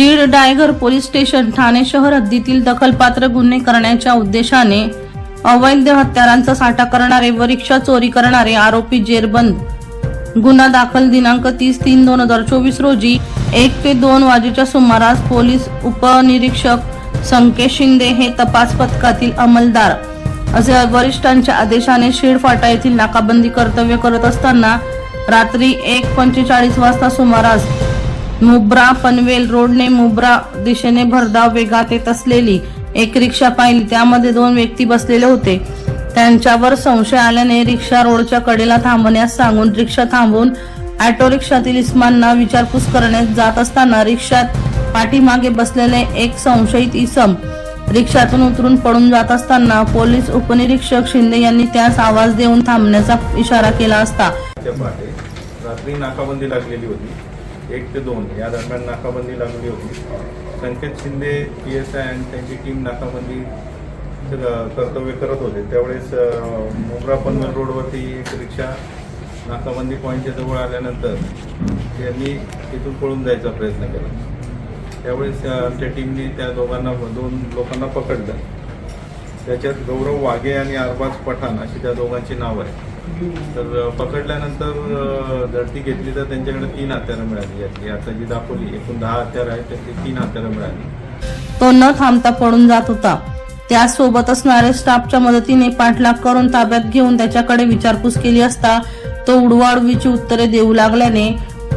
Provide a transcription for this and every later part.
शीड डायगर police station Thane शहर हद्दीतील दखलपात्र गुन्हे करण्याच्या उद्देशाने अवैध हत्यारांचा साठा करणारे व रिक्षा चोरी करणारे आरोपी जेरबंद. गुन्हा दाखल दिनांक तीस तीन दोन हजार चोवीस रोजी एक ते दोन वाजेच्या सुमारास पोलीस उपनिरीक्षक संकेत शिंदे हे तपास पथकातील अंमलदार असे वरिष्ठांच्या आदेशाने शीड फाटा येथील नाकाबंदी कर्तव्य करत असताना रात्री एक पंचेचाळीस वाजता सुमारास मुब्रा पनवेल रोडने मुब्रा दिशेने भरधाव वेगात येत असलेली एक रिक्षा पाहिली. त्यामध्ये दोन व्यक्ती बसलेले होते. त्यांच्यावर संशय आल्याने रिक्षा रोडच्या कडेला थांबण्यास सांगून रिक्षा थांबवून ऑटो रिक्षातील इसमांना विचारपूस करण्यात जात असताना रिक्षात पाठीमागे बसलेले एक संशयित इसम रिक्षातून उतरून पडून जात असताना पोलीस उपनिरीक्षक शिंदे यांनी त्यास आवाज देऊन थांबण्याचा इशारा केला असता. रात्री नाकाबंदी लागलेली होती. एक ते दोन या दरम्यान नाकाबंदी लागली होती. Sanket Shinde P S I आणि त्यांची टीम नाकाबंदी कर्तव्य करत होते. त्यावेळेस मोगरा पनवेल रोडवरती एक रिक्षा नाकाबंदी पॉईंटच्या जवळ आल्यानंतर त्यांनी तिथून पळून जायचा प्रयत्न केला. त्यावेळेस आमच्या टीमने त्या दोघांना दोन लोकांना पकडलं. त्याच्यात गौरव वाघे आणि अरबाज पठाण अशी त्या दोघांची नाव आहे तर पकडल्यानंतर झडती घेतली तर त्यांच्याकडे तीन हत्यारं मिळाली. यातली आता जी दाखवली एकूण दहा हत्यारं आहेत त्यातली तीन हत्यारं मिळाली. तो न थांबता पडून जात होता. त्यासोबत असणाऱ्या स्टाफच्या मदतीने पाठलाग करून ताब्यात घेऊन त्याच्याकडे विचारपूस केली असता तो उडवाडवीची उत्तरे देऊ लागल्याने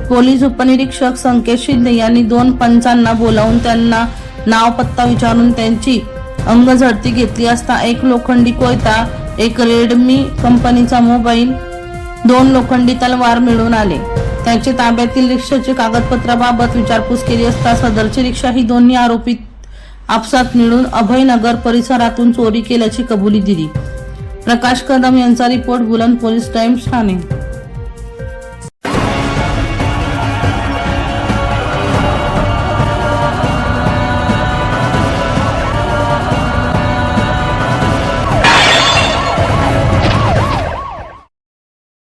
पोलीस उपनिरीक्षक संकेत शिंदे यांनी दोन पंचांना बोलावून त्यांना नाव पत्ता विचारून त्यांची अंग झडती घेतली असता एक लोखंडी कोयता एक रेडमी कंपनीचा मोबाईल दोन लोखंडी तलवार मिळून आले. त्याचे ताब्यातील रिक्षाचे कागदपत्राबाबत विचारपूस केली असता सदरची रिक्षा ही दोन्ही आरोपी आपसात मिळून अभयनगर परिसरातून चोरी केल्याची कबुली दिली. प्रकाश कदम यांचा रिपोर्ट बुलंद पोलीस टाइम्स ठाणे.